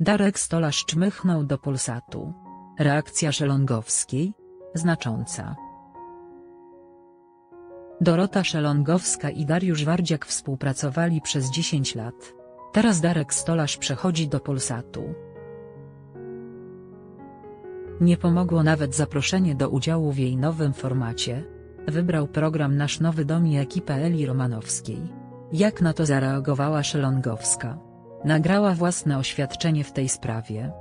Darek Stolarz czmychnął do Polsatu. Reakcja Szelongowskiej? Znacząca. Dorota Szelongowska i Dariusz Wardziak współpracowali przez 10 lat. Teraz Darek Stolarz przechodzi do Polsatu. Nie pomogło nawet zaproszenie do udziału w jej nowym formacie. Wybrał program Nasz Nowy Dom i ekipę Eli Romanowskiej. Jak na to zareagowała Szelongowska? Nagrała własne oświadczenie w tej sprawie.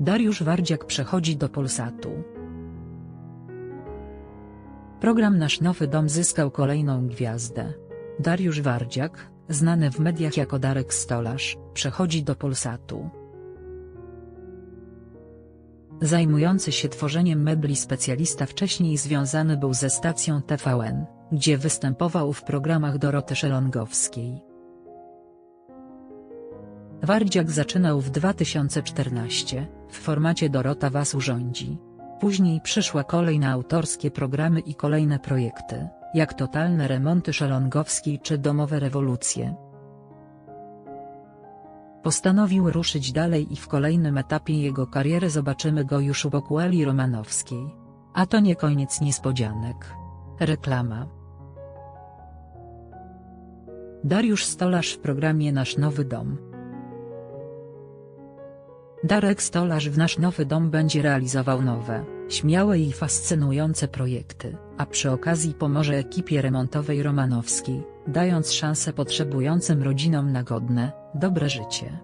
Dariusz Wardziak przechodzi do Polsatu. Program Nasz Nowy Dom zyskał kolejną gwiazdę. Dariusz Wardziak, znany w mediach jako Darek Stolarz, przechodzi do Polsatu. Zajmujący się tworzeniem mebli specjalista wcześniej związany był ze stacją TVN, gdzie występował w programach Doroty Szelongowskiej. Wardziak zaczynał w 2014, w formacie Dorota Was urządzi. Później przyszła kolej na autorskie programy i kolejne projekty, jak Totalne Remonty Szelongowskiej czy Domowe Rewolucje. Postanowił ruszyć dalej i w kolejnym etapie jego kariery zobaczymy go już u Eli Romanowskiej. A to nie koniec niespodzianek. Reklama. Dariusz Stolarz w programie Nasz Nowy Dom. Darek Stolarz w Nasz Nowy Dom będzie realizował nowe, śmiałe i fascynujące projekty, a przy okazji pomoże ekipie remontowej Romanowskiej, dając szansę potrzebującym rodzinom na godne, dobre życie.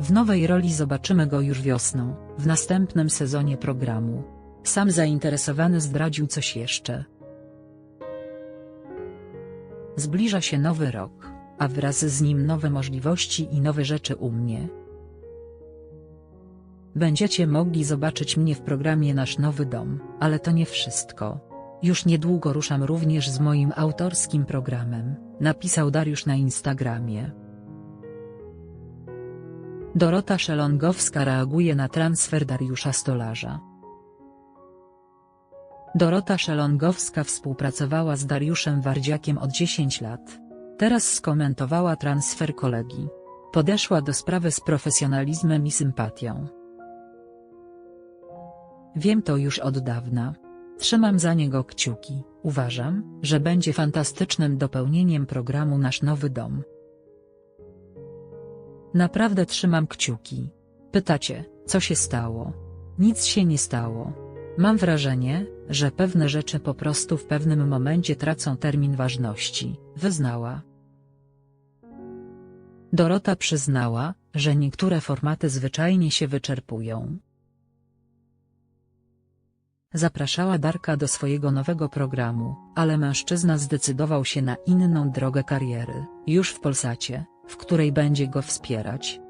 W nowej roli zobaczymy go już wiosną, w następnym sezonie programu. Sam zainteresowany zdradził coś jeszcze. Zbliża się nowy rok, a wraz z nim nowe możliwości i nowe rzeczy u mnie. Będziecie mogli zobaczyć mnie w programie Nasz Nowy Dom, ale to nie wszystko. Już niedługo ruszam również z moim autorskim programem, napisał Dariusz na Instagramie. Dorota Szelongowska reaguje na transfer Dariusza Stolarza. Dorota Szelongowska współpracowała z Dariuszem Wardziakiem od 10 lat. Teraz skomentowała transfer kolegi. Podeszła do sprawy z profesjonalizmem i sympatią. Wiem to już od dawna. Trzymam za niego kciuki, uważam, że będzie fantastycznym dopełnieniem programu Nasz Nowy Dom. Naprawdę trzymam kciuki. Pytacie, co się stało? Nic się nie stało. Mam wrażenie, że pewne rzeczy po prostu w pewnym momencie tracą termin ważności, wyznała. Dorota przyznała, że niektóre formaty zwyczajnie się wyczerpują. Zapraszała Darka do swojego nowego programu, ale mężczyzna zdecydował się na inną drogę kariery, już w Polsacie, w której będzie go wspierać.